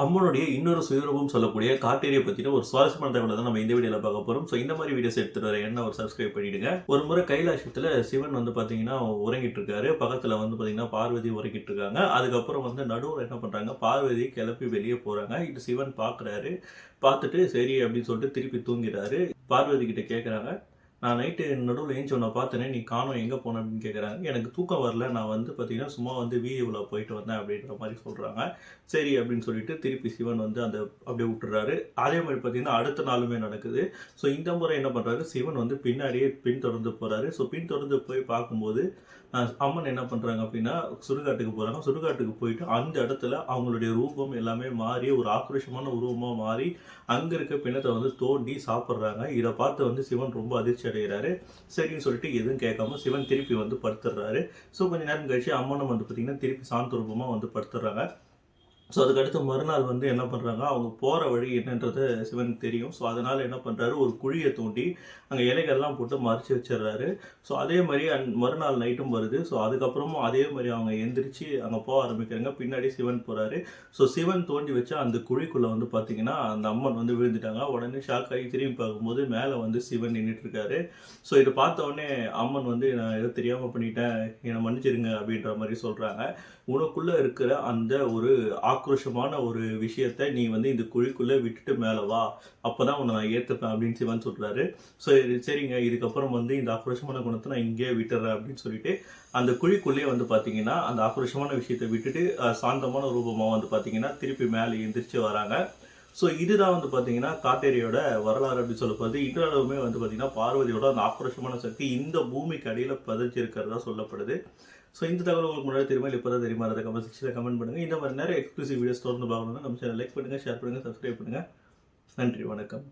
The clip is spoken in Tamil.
அம்மனுடைய இன்னொரு சுயரூபம் சொல்லக்கூடிய காட்டேரியை பற்றின ஒரு சுவாரஸ்யமான தகவலை தான் நம்ம இந்த வீடியோவில் பார்க்க போகிறோம் ஸோ இந்த மாதிரி வீடியோஸ் எடுத்துகிட்டு வர என்ன ஒரு சப்ஸ்கிரைப் பண்ணிடுங்க. ஒரு முறை கைலாசத்தில் சிவன் வந்து பார்த்தீங்கன்னா உறங்கிட்டு இருக்காரு. பக்கத்தில் வந்து பார்த்தீங்கன்னா பார்வதி உறங்கிட்டு இருக்காங்க. அதுக்கப்புறம் வந்து நடுவில் என்ன பண்ணுறாங்க பார்வதி கிளப்பி வெளியே போகிறாங்க இது சிவன் பார்க்குறாரு பார்த்துட்டு சரி அப்படின்னு சொல்லிட்டு திருப்பி தூங்கிடுறாரு பார்வதி கிட்ட கேட்குறாங்க நான் நைட்டு நடுவில் ஏஞ்சி உன்னை பார்த்தேனே நீ காணும் எங்கே போன அப்படின்னு கேட்குறாங்க எனக்கு தூக்கம் வரல நான் வந்து பார்த்தீங்கன்னா சும்மா வந்து வீடியோவில் போயிட்டு வந்தேன் அப்படின்ற மாதிரி சொல்கிறாங்க சரி அப்படின்னு சொல்லிட்டு திருப்பி சிவன் வந்து அந்த அப்படியே விட்டுறாரு. அதே மாதிரி பார்த்தீங்கன்னா அடுத்த நாளுமே நடக்குது. ஸோ இந்த முறை என்ன பண்ணுறாரு சிவன் வந்து பின்னாடியே பின்தொடர்ந்து போகிறாரு ஸோ பின்தொடர்ந்து போய் பார்க்கும்போது அம்மன் என்ன பண்ணுறாங்க அப்படின்னா சுடுகாட்டுக்கு போகிறாங்க சுடுகாட்டுக்கு போயிட்டு அந்த இடத்துல அவங்களுடைய ரூபம் எல்லாமே மாறி ஒரு ஆக்ரோஷமான உருவமாக மாறி அங்கே இருக்க பிணத்தை வந்து தோண்டி சாப்பிட்றாங்க. இதை பார்த்து வந்து சிவன் ரொம்ப அதிர்ச்சி அடைகிறாரு சரின்னு சொல்லிட்டு எதுவும் கேட்காம சிவன் திருப்பி வந்து படுத்துடுறாரு ஸோ கொஞ்ச நேரம் கழிச்சு அம்மனும் வந்து பார்த்தீங்கன்னா திருப்பி சாந்தரூபமாக வந்து படுத்துடுறாங்க ஸோ அதுக்கடுத்து மறுநாள் வந்து என்ன பண்ணுறாங்க அவங்க போகிற வழி என்னன்றது சிவனுக்கு தெரியும். ஸோ அதனால் என்ன பண்ணுறாரு ஒரு குழியை தோண்டி அங்கே இலைகள்லாம் போட்டு மறைச்சி வச்சிடுறாரு. ஸோ அதே மாதிரி அந் மறுநாள் நைட்டும் வருது. ஸோ அதுக்கப்புறமும் அதே மாதிரி அவங்க எந்திரிச்சு அங்கே போக ஆரம்பிக்கிறாங்க. பின்னாடி சிவன் போகிறாரு ஸோ சிவன் தோண்டி வச்ச அந்த குழிக்குள்ளே வந்து பார்த்தீங்கன்னா அந்த அம்மன் வந்து விழுந்துட்டாங்க. உடனே ஷாக் ஆகி திரும்பி பார்க்கும்போது மேலே வந்து சிவன் நின்றுட்டு இருக்காரு ஸோ இதை பார்த்த உடனே அம்மன் வந்து நான் எதோ தெரியாமல் பண்ணிட்டேன். என்னை மன்னிச்சிருங்க அப்படின்ற மாதிரி சொல்கிறாங்க உனக்குள்ளே இருக்கிற அந்த ஒரு ஆக்ரோஷமான ஒரு விஷயத்த நீ வந்து இந்த குழிக்குள்ளே விட்டுட்டு மேலே வா அப்போ தான் உன்னை நான் ஏற்றுப்பேன் அப்படின்னு சிவன் சொல்கிறாரு ஸோ இது சரிங்க இதுக்கப்புறம் வந்து இந்த ஆக்ரோஷமான குணத்தை நான் இங்கேயே விட்டுறேன் அப்படின்னு சொல்லிட்டு அந்த குழிக்குள்ளேயே வந்து பார்த்தீங்கன்னா அந்த ஆக்ரோஷமான விஷயத்தை விட்டுட்டு சாந்தமான ரூபமாக வந்து பார்த்தீங்கன்னா திருப்பி மேலே எந்திரிச்சு வராங்க. ஸோ இதுதான் வந்து பார்த்தீங்கன்னா காட்டேரியோட வரலாறு அப்படின்னு சொல்லப்படுது இன்றளவுமே வந்து பார்த்தீங்கன்னா பார்வதியோட அந்த ஆக்ரோஷமான சக்தி இந்த பூமிக்கு அடியில் பதிஞ்சிருக்கிறதா சொல்லப்படுது. ஸோ இந்த தகவல் உங்களுக்கு முன்னாடி தெரியுமா இப்போ தான் தெரியுமா அதை கமெண்ட் செக்ஷனில் கமெண்ட் பண்ணுங்கள் இந்த மாதிரி நிறைய எக்ஸ்க்ளூசிவ் வீடியோஸ் தொடர்ந்து பார்க்கணும்னா நம்ம சேனல் லைக் பண்ணுங்கள் ஷேர் பண்ணுங்கள் சப்ஸ்கிரைப் பண்ணுங்கள் நன்றி வணக்கம்.